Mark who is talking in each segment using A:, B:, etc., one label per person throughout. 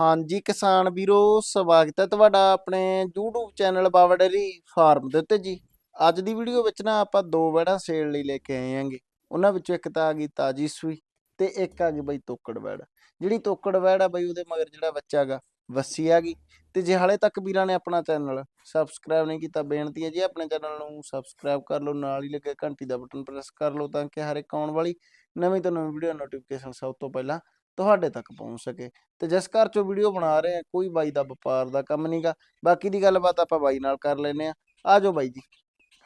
A: ਹਾਂਜੀ, ਕਿਸਾਨ ਵੀਰੋ, ਸਵਾਗਤ ਹੈ ਤੁਹਾਡਾ ਆਪਣੇ YouTube channel Bawa dairy farm ਦੇ ਉੱਤੇ ਜੀ। ਅੱਜ ਦੀ ਵੀਡੀਓ ਵਿੱਚ ਨਾ ਆਪਾਂ ਦੋ ਵੜਾਂ ਸੇਲ ਲਈ ਲੈ ਕੇ ਆਏ ਆਂਗੇ ਉਹਨਾਂ ਵਿੱਚੋਂ ਇੱਕ ਤਾਂ ਆ ਗਈ ਤਾਜੀ ਸੂਈ ਤੇ ਇੱਕ ਆ ਗਈ ਬਈ ਤੋਕੜ ਵੜ। ਜਿਹੜੀ ਤੋਕੜ ਵੜ ਆ ਬਈ ਉਹਦੇ ਮਗਰ ਜਿਹੜਾ ਬੱਚਾ ਹੈਗਾ ਵਸੀ ਆ ਗਈ। ਤੇ ਜੇ ਹਾਲੇ ਤੱਕ ਵੀਰਾਂ ਨੇ ਆਪਣਾ ਚੈਨਲ ਸਬਸਕ੍ਰਾਈਬ ਨਹੀਂ ਕੀਤਾ, ਬੇਨਤੀ ਹੈ ਜੀ ਆਪਣੇ ਚੈਨਲ ਨੂੰ ਸਬਸਕ੍ਰਾਈਬ ਕਰ ਲਓ, ਨਾਲ ਹੀ ਲੱਗੇ ਘੰਟੀ ਦਾ ਬਟਨ ਪ੍ਰੈਸ ਕਰ ਲਓ ਤਾਂ ਕਿ ਹਰ ਇੱਕ ਆਉਣ ਵਾਲੀ ਨਵੀਂ ਤੋਂ ਨਵੀਂ ਵੀਡੀਓ ਨੋਟੀਫਿਕੇਸ਼ਨ ਸਭ ਤੋਂ ਪਹਿਲਾਂ ਤੁਹਾਡੇ ਤੱਕ ਪਹੁੰਚ ਸਕੇ। ਤੇ ਜਿਸ ਘਰ ਚੋਂ ਵੀਡੀਓ ਬਣਾ ਰਹੇ ਆ ਕੋਈ ਬਾਈ ਦਾ ਵਪਾਰ ਦਾ ਕੰਮ ਨਹੀਂਗਾ ਬਾਕੀ ਦੀ ਗੱਲਬਾਤ ਆਪਾਂ ਬਾਈ ਨਾਲ ਕਰ ਲੈਨੇ ਆ। ਆ ਜਾਓ ਬਾਈ ਜੀ।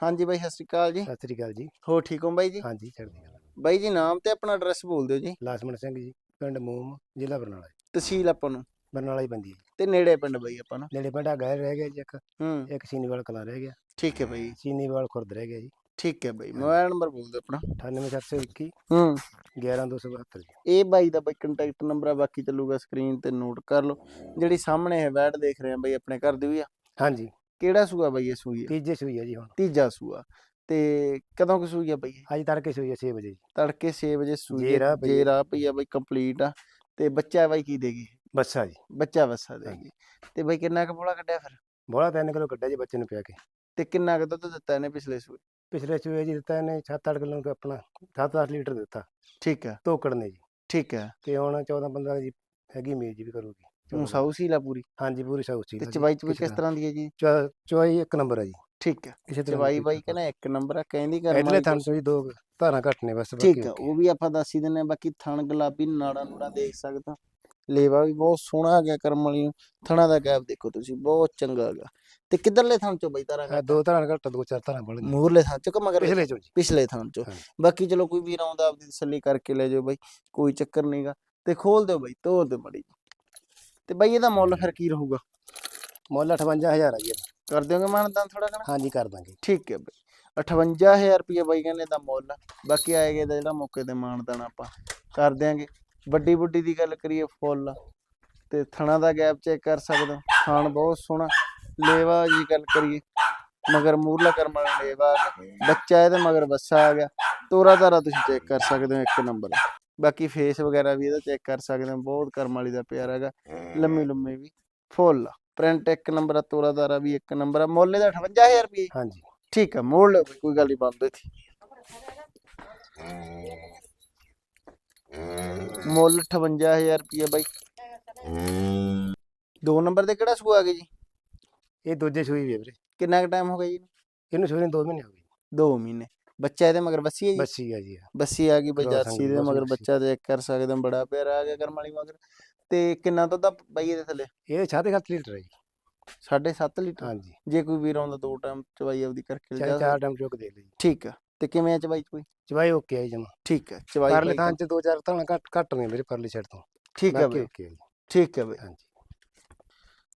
A: ਹਾਂਜੀ ਬਾਈ ਸਤਿ ਸ਼੍ਰੀ ਅਕਾਲ ਜੀ।
B: ਸਤਿ ਸ੍ਰੀ ਅਕਾਲ ਜੀ।
A: ਹੋ ਠੀਕ ਹੋ ਬਾਈ ਜੀ?
B: ਹਾਂਜੀ ਚੜ੍ਹਦੀ ਕਲਾ।
A: ਬਾਈ ਜੀ ਨਾਮ ਤੇ ਆਪਣਾ ਐਡਰੈਸ ਬੋਲ ਦਿਓ ਜੀ।
B: ਲਾਸਮਣ ਸਿੰਘ ਜੀ ਪਿੰਡ ਮੂਮ ਜ਼ਿਲ੍ਹਾ ਬਰਨਾਲਾ।
A: ਤਹਿਸੀਲ ਆਪਾਂ ਨੂੰ।
B: ਬਰਨਾਲਾ ਹੀ ਬੰਦੀ ਹੈ।
A: ਤੇ ਨੇੜੇ ਪਿੰਡ ਬਾਈ ਆਪਾਂ ਨੂੰ।
B: ਨੇੜੇ ਪਿੰਡਾ ਗੈਰ ਰਹਿ ਗਿਆ ਜੀ ਇੱਕ।
A: ਹੂੰ।
B: ਇੱਕ ਸੀਨੀਵਾਲ ਕਲਾ ਰਹਿ ਗਿਆ।
A: ਠੀਕ ਹੈ ਬਾਈ।
B: ਸੀਨੀਵਾਲ ਖੁਰਦ ਰਹਿ ਗਿਆ ਜੀ।
A: ਠੀਕ ਹੈ ਬਾਈ। ਮੋਬਾਈਲ ਨੰਬਰ ਬੋਲ ਦਿਓ ਆਪਣਾ।
B: 98721
A: ਹੂੰ।
B: 11272 ਜੀ।
A: ਇਹ ਬਾਈ ਦਾ ਬਾਈ ਕੰਟੈਕਟ ਨੰਬਰ ਆ ਬਾਕੀ ਚੱਲੂਗਾ ਸਕਰੀਨ ਤੇ ਨੋਟ ਕਰ ਲਓ। ਜਿਹੜੀ ਸਾਹਮਣੇ ਹੈ ਵੈਟ ਦੇਖ ਰਹੇ ਆ ਬਾਈ ਆਪਣੇ ਘਰ ਦੀ ਵੀ ਆ।
B: ਹਾਂਜੀ।
A: ਕਿਹੜਾ ਸੂਆ ਬਾਈ ਇਹ ਸੂਈ ਆ?
B: ਤੀਜੇ ਸੂਈ ਹੈ ਜੀ ਹੁਣ।
A: ਤੀਜਾ ਸੂਆ। ਤੇ ਕਦੋਂ ਕਿ ਸੂਈ ਆ ਬਾਈ ਇਹ?
B: ਅੱਜ ਤੜਕੇ ਸੂਈ ਹੈ 6 ਵਜੇ ਜੀ।
A: ਤੜਕੇ 6 ਵਜੇ ਸੂਈ
B: ਜੇਰ ਆ। ਪਈ ਆ।
A: ਆ ਬਾਈ ਕੰਪਲੀਟ ਆ। ਤੇ ਬੱਚਾ ਬਾਈ ਕੀ ਦੇਗੀ
B: ਬੱਸਾ ਜੀ।
A: ਬੱਚਾ ਵਸਾ ਦੇਗੀ ਤੇ ਬਾਈ ਕਿੰਨਾ ਕੁ ਬੋਲਾ ਕੱਢਿਆ ਫਿਰ?
B: ਬੋਲਾ 3 ਕਿਲੋ ਕੱਢਿਆ ਜੀ ਬੱਚੇ ਨੂੰ ਪਿਆ ਕੇ।
A: ਤੇ ਕਿੰਨਾ ਕੁ ਦੁੱਧ ਦਿੱਤਾ ਇਹਨੇ ਪਿਛਲੇ ਸੂਏ?
B: ਪਿਛਲੇ ਸੂਏ ਜੀ ਦਿੱਤਾ ਇਹਨੇ 7-8 ਕਿਲੋ ਦਾ ਆਪਣਾ 7-8 ਲੀਟਰ ਦਿੱਤਾ।
A: ਠੀਕ ਹੈ।
B: ਤੋਕੜ ਨੇ ਜੀ।
A: ਠੀਕ ਹੈ।
B: ਤੇ ਹੁਣ 14-15 ਜੀ ਹੈਗੀ ਮੀਰ ਜੀ ਵੀ ਕਰੂਗੀ।
A: ਤੂੰ
B: ਚੌਦਾਂ
A: ਸਾਊ ਸੀ ਲਾ ਪੂਰੀ?
B: ਹਾਂਜੀ ਪੂਰੀ ਸਾਊ ਸੀ
A: ਤੇ ਚਵਾਈ ਚ ਵੀ ਕਿਸ ਤਰ੍ਹਾਂ ਦੀ ਹੈ ਜੀ?
B: ਚਵਾਈ ਇੱਕ ਨੰਬਰ ਹੈ ਜੀ।
A: ਠੀਕ ਹੈ।
B: ਕਿਸੇ ਤਰ੍ਹਾਂ
A: ਚਵਾਈ ਬਾਈ ਕਹਿੰਦਾ ਇੱਕ ਨੰਬਰ ਆ ਕਹਿੰਦੀ ਕਰ
B: ਇਧਰਲੇ ਥਾਂ ਤੋਂ ਜੀ ਦੋ ਧਾਰਾਂ ਘੱਟ ਨੇ ਬਸ
A: ਠੀਕ ਹੈ ਉਹ ਵੀ ਆਪਾਂ ਦੱਸ ਹੀ ਦਿੰਨੇ ਬਾਕੀ ਥਣ ਗੁਲਾਬੀ ਨਾੜਾ ਨੂੜਾ ਦੇਖ ਸਕਦੇ। ਲੇਵਾ ਵੀ ਬਹੁਤ ਸੋਹਣਾ ਆ ਗਿਆ ਕਰਮ ਵਾਲੀ ਨੂੰ। ਥਣਾ ਦਾ ਗੈਪ ਦੇਖੋ ਤੁਸੀਂ ਬਹੁਤ ਚੰਗਾ ਹੈਗਾ। ਤੇ ਕਿੱਧਰਲੇ ਥਣ ਚੋਂ ਬਈ ਤਾਰਾ
B: ਦੋ ਧਾਰਾਂ ਘੱਟ ਦੋ ਚਾਰ ਧਾਰਾਂ ਬਣ
A: ਮੂਰਲੇ ਥਣ ਚੋਂ ਕਿ ਮਗਰ
B: ਪਿਛਲੇ ਚੋਂ ਜੀ।
A: ਪਿਛਲੇ ਥਾਂ ਚੋਂ। ਬਾਕੀ ਚਲੋ ਕੋਈ ਵੀਰ ਆਉਂਦਾ ਆਪਦੀ ਤਸੱਲੀ ਕਰਕੇ ਲੈ ਜਾਓ ਬਾਈ ਕੋਈ ਚੱਕਰ ਨਹੀਂਗਾ ਤੇ ਖੋਲ ਦਿਓ ਬਾਈ ਤੋੜ ਦਿਓ ਮੜੀ ਤੇ ਬਾਈ ਇਹਦਾ ਮੁੱਲ ਫਿਰ ਕੀ ਰਹੂਗਾ?
B: ਮੁੱਲ 58000 ਆ ਜੀ ਇਹਦਾ।
A: ਕਰ ਦਿਓਗੇ ਮਾਨਦਾਨ ਥੋੜਾ ਕਣਾ
B: ਹਾਂਜੀ ਕਰ ਦਾਂਗੇ।
A: ਠੀਕ ਹੈ ਬਾਈ। 58000 ਰੁਪਏ ਬਾਈ ਕਹਿੰਦੇ ਦਾ ਮੁੱਲ ਆ। ਬਾਕੀ ਆਏਗਾ ਇਹਦਾ ਜਿਹੜਾ ਮੌਕੇ ਤੇ ਮਾਨਦਾਨ ਆਪਾਂ ਕਰ ਦਿਆਂਗੇ। ਵੱਡੀ ਵੱਡੀ ਦੀ ਗੱਲ ਕਰੀਏ ਫੁੱਲ ਤੇ ਥਣਾ ਦਾ ਗੈਪ ਚੈੱਕ ਕਰ ਸਕਦੇ ਹੋ। ਥਾਣ ਬਹੁਤ ਸੋਹਣਾ ਲੇਵਾ ਜੀ ਗੱਲ ਕਰੀਏ ਮਗਰ ਮੂਰਲਾ ਕਰਮ ਲੇਵਾ ਆ ਬੱਚਾ ਇਹਦੇ ਮਗਰ ਬੱਸਾ ਆ ਗਿਆ। ਤੋਰਾ ਤਾਰਾ ਤੁਸੀਂ ਚੈੱਕ ਕਰ ਸਕਦੇ ਹੋ ਇੱਕ ਨੰਬਰ ਬਾਕੀ ਫੇਸ ਵਗੈਰਾ ਵੀ ਇਹਦਾ ਚੈੱਕ ਕਰ ਸਕਦੇ ਹੋ। ਬਹੁਤ ਕਰਮ ਵਾਲੀ ਦਾ ਪਿਆਰ ਹੈਗਾ। ਲੰਮੀ ਲੰਮੀ ਵੀ। ਫੁੱਲ ਪ੍ਰਿੰਟ ਇੱਕ ਨੰਬਰ ਆ ਤੋਰਾ ਤਾਰਾ ਵੀ ਇੱਕ ਨੰਬਰ ਆ। ਮੁੱਲ ਇਹਦਾ 58000 ਰੁਪਏ
B: ਹਾਂਜੀ।
A: ਠੀਕ ਹੈ ਮੋੜ ਲਓ ਕੋਈ ਗੱਲ ਨਹੀਂ ਬੰਦ ਇੱਥੇ ਮੁੱਲ 58000 ਰੁਪਏ ਬਾਈ। ਦੋ ਨੰਬਰ ਤੇ ਕਿਹੜਾ ਸੂਆ ਆ ਗਿਆ ਜੀ?
B: ਇਹ ਦੂਜੇ ਸੂਈ ਵੀ ਹੈ ਵੀਰੇ।
A: ਕਿੰਨਾ ਕੁ ਟਾਈਮ ਹੋ ਗਿਆ ਜੀ ਇਹਨੂੰ?
B: ਸੂਈ ਨੂੰ 2 ਮਹੀਨੇ ਹੋ ਗਏ
A: ਦੋ ਮਹੀਨੇ। ਬੱਚਾ ਇਹਦੇ ਮਗਰ ਬੱਸੀ ਹੈ ਜੀ?
B: ਬੱਸੀ ਆ ਜੀ ਇਹ।
A: ਬੱਸੀ ਆ ਗਈ ਬਈ ਜਰਸੀ ਦੇ ਮਗਰ
B: ਬੱਸੀ।
A: ਬੱਚਾ ਚੈੱਕ ਕਰ ਸਕਦੇ ਹੋ ਬੜਾ ਪਿਆਰਾ ਆ ਗਿਆ ਕਰਮ ਵਾਲੀ ਮਗਰ। ਤੇ ਕਿੰਨਾ ਦੁੱਧ ਆ ਬਾਈ ਇਹਦੇ ਥੱਲੇ?
B: ਇਹ ਸਾਢੇ ਸੱਤ ਲੀਟਰ ਹੈ ਜੀ।
A: 7.5 ਲੀਟਰ?
B: ਹਾਂਜੀ।
A: ਜੇ ਕੋਈ ਵੀਰ ਆਉਂਦਾ ਦੋ ਟਾਈਮ ਚਵਾਈ ਆਪਦੀ ਕਰਕੇ
B: ਚਾਹੇ
A: ਲਿਜਾ
B: ਚਾਰ ਟਾਈਮ ਚੁੱਕ ਦੇ ਲਈ
A: ਠੀਕ ਆ। ਤੇ ਕਿਵੇਂ ਆ ਚਵਾਈ ਚ ਕੋਈ
B: ਚਵਾਈ ਓਕੇ ਆ ਜੀ ਜਮਾ।
A: ਠੀਕ ਹੈ ਚਵਾਈ
B: ਪਰਲੇ ਥਾਂ ਚ ਦੋ ਚਾਰ ਧਾਰਾਂ ਘੱਟ ਘੱਟ ਨੇ ਮੇਰੇ ਪਰਲੀ ਸਾਈਡ ਤੋਂ।
A: ਠੀਕ ਹੈ ਬਈ
B: ਆ
A: ਠੀਕ ਹੈ ਬਈ
B: ਹਾਂਜੀ।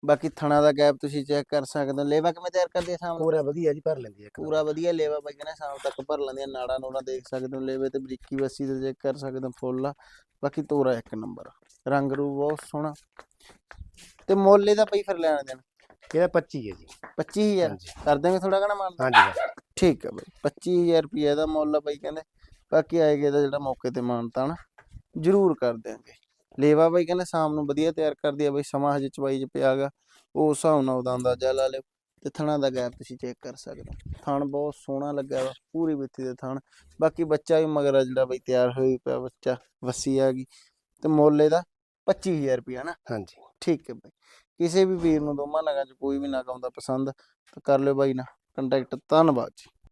A: ਬਾਕੀ ਥਣਾ ਦਾ ਗੈਪ ਤੁਸੀਂ ਚੈੱਕ ਕਰ ਸਕਦੇ ਹੋ। ਲੇਵਾ ਕਿਵੇਂ ਤਿਆਰ ਕਰਦੇ ਆ ਸ਼ਾਮ ਨੂੰ?
B: ਪੂਰਾ ਵਧੀਆ ਜੀ ਭਰ ਲੈਂਦੀ ਹੈ
A: ਪੂਰਾ ਵਧੀਆ ਲੇਵਾ ਬਾਈ ਕਹਿੰਦਾ ਸ਼ਾਮ ਤੱਕ ਭਰ ਲੈਂਦੀਆਂ ਨਾੜਾ ਨੂੜਾ ਦੇਖ ਸਕਦੇ ਹੋ। ਲੇਵੇ ਤੇ ਬਰੀਕੀ ਵੱਸੀ ਤੇ ਚੈੱਕ ਕਰ ਸਕਦੇ ਹੋ। ਫੁੱਲ ਆ। ਬਾਕੀ ਤੋਰਾ ਇੱਕ ਨੰਬਰ ਰੰਗ ਰੂ ਬਹੁਤ ਸੋਹਣਾ। ਤੇ ਮੁੱਲ ਇਹਦਾ ਬਈ ਫਿਰ ਲੈਣ ਦੇਣ?
B: ਇਹਦਾ 25 ਹੈ ਜੀ।
A: 25000
B: ਹਾਂਜੀ।
A: ਕਰ ਦੇਂਗੇ ਥੋੜਾ ਘਣਾ ਮਾਨ
B: ਹਾਂਜੀ।
A: ਠੀਕ ਹੈ ਬਈ। 25000 ਰੁਪਏ ਦਾ ਮੁੱਲ ਆ ਬਾਈ ਕਹਿੰਦੇ। ਬਾਕੀ ਆਏਗਾ ਇਹਦਾ ਜਿਹੜਾ ਮੌਕੇ ਤੇ ਮਾਨਤਾ ਨਾ ਜ਼ਰੂਰ ਕਰ ਦਿਆਂਗੇ। ਲੇਵਾ ਬਾਈ ਕਹਿੰਦੇ ਸ਼ਾਮ ਨੂੰ ਵਧੀਆ ਤਿਆਰ ਕਰਦੀ ਆ ਬਈ ਸਮਾਂ ਹਜੇ ਚਵਾਈ ਚ ਪਿਆਗਾ ਉਸ ਹਿਸਾਬ ਨਾਲ ਉਹਦਾ ਅੰਦਾਜ਼ਾ ਲਾ ਲਿਓ ਤੇ ਥਣਾ ਦਾ ਗੈਪ ਤੁਸੀਂ ਚੈੱਕ ਕਰ ਸਕਦੇ ਹੋ। ਥਣ ਬਹੁਤ ਸੋਹਣਾ ਲੱਗਾ ਵਾ ਪੂਰੀ ਵਿੱਥੀ ਦੇ ਥਣ। ਬਾਕੀ ਬੱਚਾ ਵੀ ਮਗਰ ਆ ਜਿਹੜਾ ਬਈ ਤਿਆਰ ਹੋਈ ਪਿਆ ਬੱਚਾ ਵੱਸੀ ਆ ਗਈ। ਤੇ ਮੁੱਲ ਇਹਦਾ 25000 ਰੁਪਏ ਨਾ।
B: ਹਾਂਜੀ।
A: ਠੀਕ ਹੈ ਬਾਈ। ਕਿਸੇ ਵੀ ਵੀਰ ਨੂੰ ਦੋਵਾਂ ਨਗਾਂ ਚ ਕੋਈ ਵੀ ਨਗ ਆਉਂਦਾ ਪਸੰਦ ਤਾਂ ਕਰ ਲਿਓ ਬਾਈ ਨਾ ਕੰਟੈਕਟ ਧੰਨਵਾਦ ਜੀ।